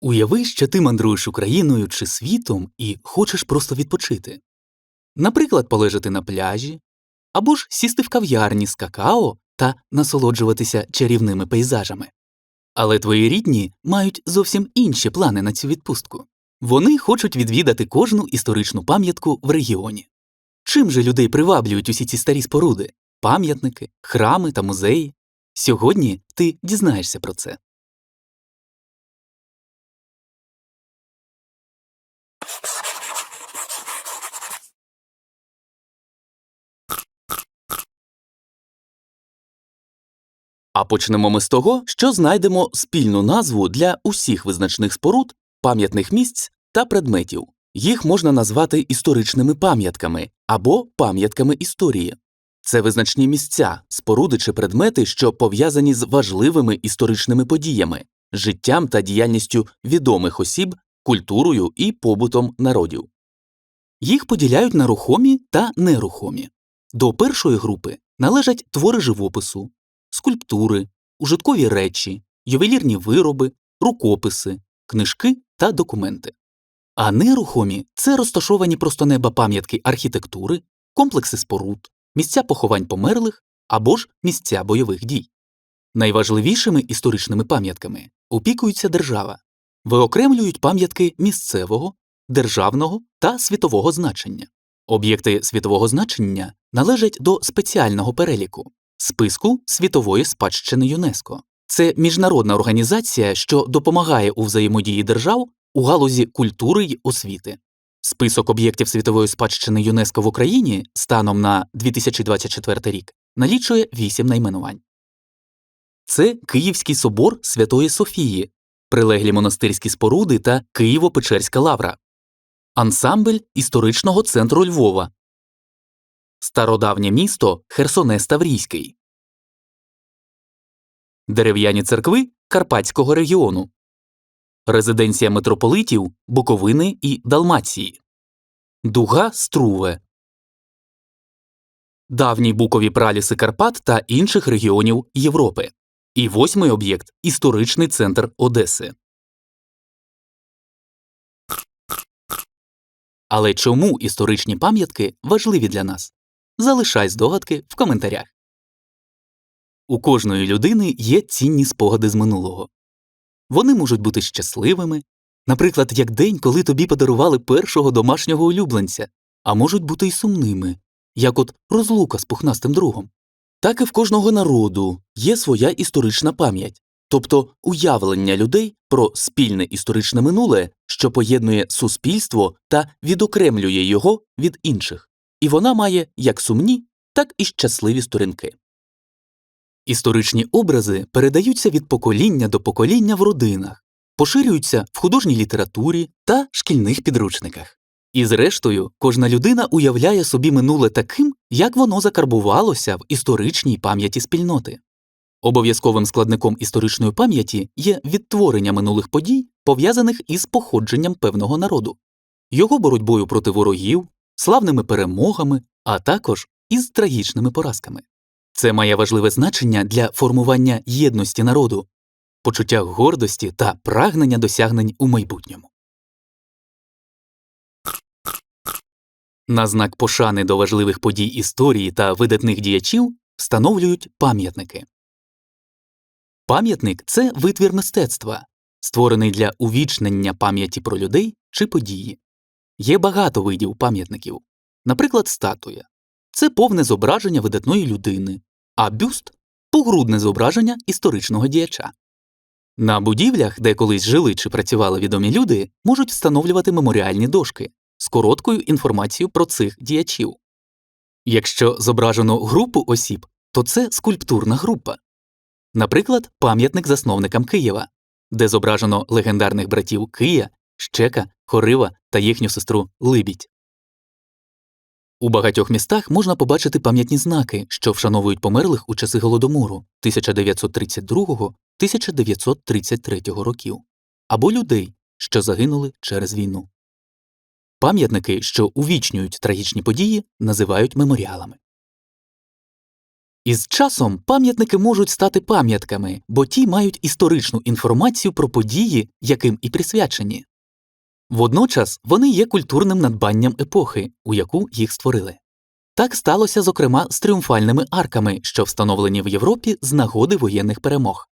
Уяви, що ти мандруєш Україною чи світом і хочеш просто відпочити. Наприклад, полежати на пляжі, або ж сісти в кав'ярні з какао та насолоджуватися чарівними пейзажами. Але твої рідні мають зовсім інші плани на цю відпустку. Вони хочуть відвідати кожну історичну пам'ятку в регіоні. Чим же людей приваблюють усі ці старі споруди, пам'ятники, храми та музеї? Сьогодні ти дізнаєшся про це. А почнемо ми з того, що знайдемо спільну назву для усіх визначних споруд, пам'ятних місць та предметів. Їх можна назвати історичними пам'ятками або пам'ятками історії. Це визначні місця, споруди чи предмети, що пов'язані з важливими історичними подіями, життям та діяльністю відомих осіб, культурою і побутом народів. Їх поділяють на рухомі та нерухомі. До першої групи належать твори живопису, скульптури, ужиткові речі, ювелірні вироби, рукописи, книжки та документи. А нерухомі це розташовані просто неба пам'ятки архітектури, комплекси споруд, місця поховань померлих або ж місця бойових дій. Найважливішими історичними пам'ятками опікується держава, виокремлюють пам'ятки місцевого, державного та світового значення. Об'єкти світового значення належать до спеціального переліку списку світової спадщини ЮНЕСКО. Це міжнародна організація, що допомагає у взаємодії держав у галузі культури й освіти. Список об'єктів світової спадщини ЮНЕСКО в Україні станом на 2024 рік налічує вісім найменувань. Це Київський собор Святої Софії, прилеглі монастирські споруди та Києво-Печерська лавра, ансамбль історичного центру Львова, стародавнє місто Херсонес Таврійський, дерев'яні церкви Карпатського регіону, резиденція митрополитів Буковини і Далмації, Дуга Струве, давні букові праліси Карпат та інших регіонів Європи. І восьмий об'єкт історичний центр Одеси. Але чому історичні пам'ятки важливі для нас? Залишай здогадки в коментарях. У кожної людини є цінні спогади з минулого. Вони можуть бути щасливими, наприклад, як день, коли тобі подарували першого домашнього улюбленця, а можуть бути й сумними, як от розлука з пухнастим другом. Так і в кожного народу є своя історична пам'ять, тобто уявлення людей про спільне історичне минуле, що поєднує суспільство та відокремлює його від інших, і вона має як сумні, так і щасливі сторінки. Історичні образи передаються від покоління до покоління в родинах, поширюються в художній літературі та шкільних підручниках. І зрештою, кожна людина уявляє собі минуле таким, як воно закарбувалося в історичній пам'яті спільноти. Обов'язковим складником історичної пам'яті є відтворення минулих подій, пов'язаних із походженням певного народу, його боротьбою проти ворогів, славними перемогами, а також із трагічними поразками. Це має важливе значення для формування єдності народу, почуття гордості та прагнення досягнень у майбутньому. На знак пошани до важливих подій історії та видатних діячів встановлюють пам'ятники. Пам'ятник це витвір мистецтва, створений для увічнення пам'яті про людей чи події. Є багато видів пам'ятників, наприклад, статуя це повне зображення видатної людини, а бюст погрудне зображення історичного діяча. На будівлях, де колись жили чи працювали відомі люди, можуть встановлювати меморіальні дошки з короткою інформацією про цих діячів. Якщо зображено групу осіб, то це скульптурна група. Наприклад, пам'ятник засновникам Києва, де зображено легендарних братів Кия, Щека, Хорива та їхню сестру Либідь. У багатьох містах можна побачити пам'ятні знаки, що вшановують померлих у часи голодомору 1932-1933 років, або людей, що загинули через війну. Пам'ятники, що увічнюють трагічні події, називають меморіалами. Із часом пам'ятники можуть стати пам'ятками, бо ті мають історичну інформацію про події, яким і присвячені. Водночас вони є культурним надбанням епохи, у яку їх створили. Так сталося, зокрема, з тріумфальними арками, що встановлені в Європі з нагоди воєнних перемог.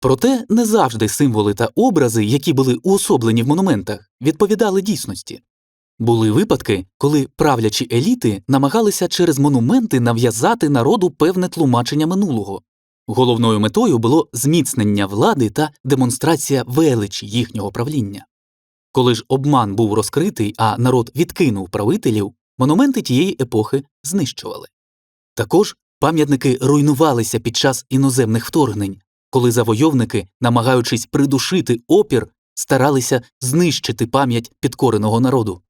Проте не завжди символи та образи, які були уособлені в монументах, відповідали дійсності. Були випадки, коли правлячі еліти намагалися через монументи нав'язати народу певне тлумачення минулого. Головною метою було зміцнення влади та демонстрація величі їхнього правління. Коли ж обман був розкритий, а народ відкинув правителів, монументи тієї епохи знищували. Також пам'ятники руйнувалися під час іноземних вторгнень, коли завойовники, намагаючись придушити опір, старалися знищити пам'ять підкореного народу.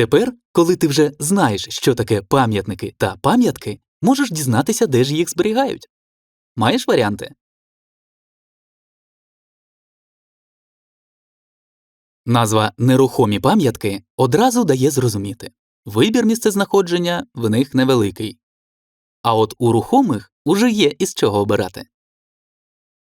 Тепер, коли ти вже знаєш, що таке пам'ятники та пам'ятки, можеш дізнатися, де ж їх зберігають. Маєш варіанти? Назва нерухомі пам'ятки одразу дає зрозуміти вибір місцезнаходження в них невеликий. А от у рухомих уже є із чого обирати.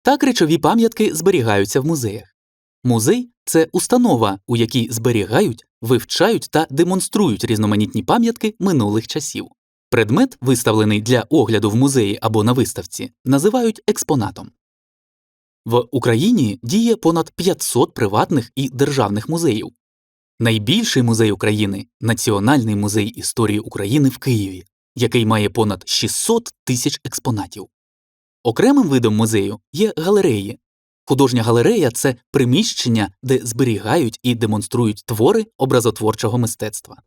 Так речові пам'ятки зберігаються в музеях. Музей це установа, у якій зберігають, вивчають та демонструють різноманітні пам'ятки минулих часів. Предмет, виставлений для огляду в музеї або на виставці, називають експонатом. В Україні діє понад 500 приватних і державних музеїв. Найбільший музей України Національний музей історії України в Києві, який має понад 600 тисяч експонатів. Окремим видом музею є галереї. Художня галерея це приміщення, де зберігають і демонструють твори образотворчого мистецтва.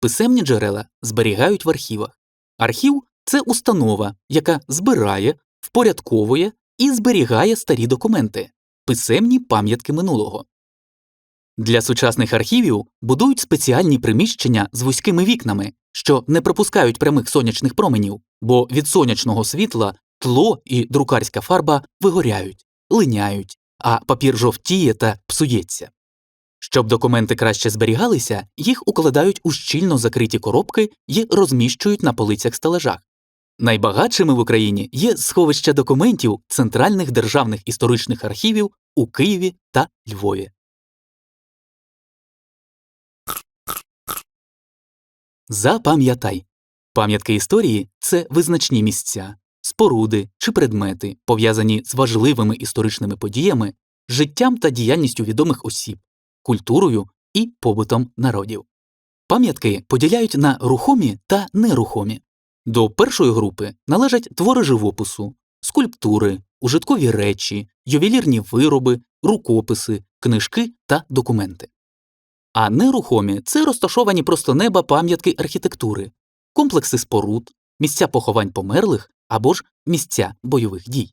Писемні джерела зберігають в архівах. Архів це установа, яка збирає, впорядковує і зберігає старі документи, писемні пам'ятки минулого. Для сучасних архівів будують спеціальні приміщення з вузькими вікнами, що не пропускають прямих сонячних променів, бо від сонячного світла тло і друкарська фарба вигоряють, линяють, а папір жовтіє та псується. Щоб документи краще зберігалися, їх укладають у щільно закриті коробки і розміщують на полицях стележах. Найбагатшими в Україні є сховища документів центральних державних історичних архівів у Києві та Львові. Запам'ятай пам'ятки історії це визначні місця, споруди чи предмети, пов'язані з важливими історичними подіями, життям та діяльністю відомих осіб, культурою і побутом народів. Пам'ятки поділяють на рухомі та нерухомі. До першої групи належать твори живопису, скульптури, ужиткові речі, ювелірні вироби, рукописи, книжки та документи. А нерухомі це розташовані просто неба пам'ятки архітектури, комплекси споруд, місця поховань померлих або ж місця бойових дій.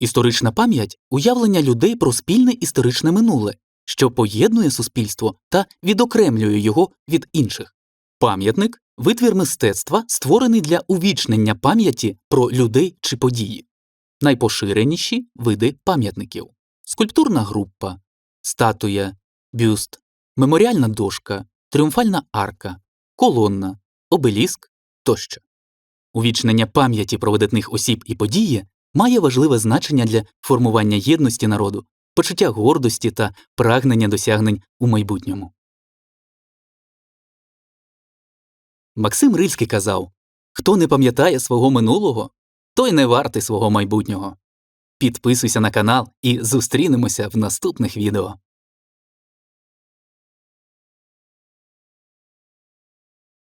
Історична пам'ять уявлення людей про спільне історичне минуле, що поєднує суспільство та відокремлює його від інших. Пам'ятник витвір мистецтва, створений для увічнення пам'яті про людей чи події. Найпоширеніші види пам'ятників скульптурна група, статуя, бюст, меморіальна дошка, тріумфальна арка, колонна, обеліск тощо. Увічнення пам'яті про видатних осіб і події має важливе значення для формування єдності народу, почуття гордості та прагнення досягнень у майбутньому. Максим Рильський казав Хто не пам'ятає свого минулого, той не вартий свого майбутнього. Підписуйся на канал і зустрінемося в наступних відео.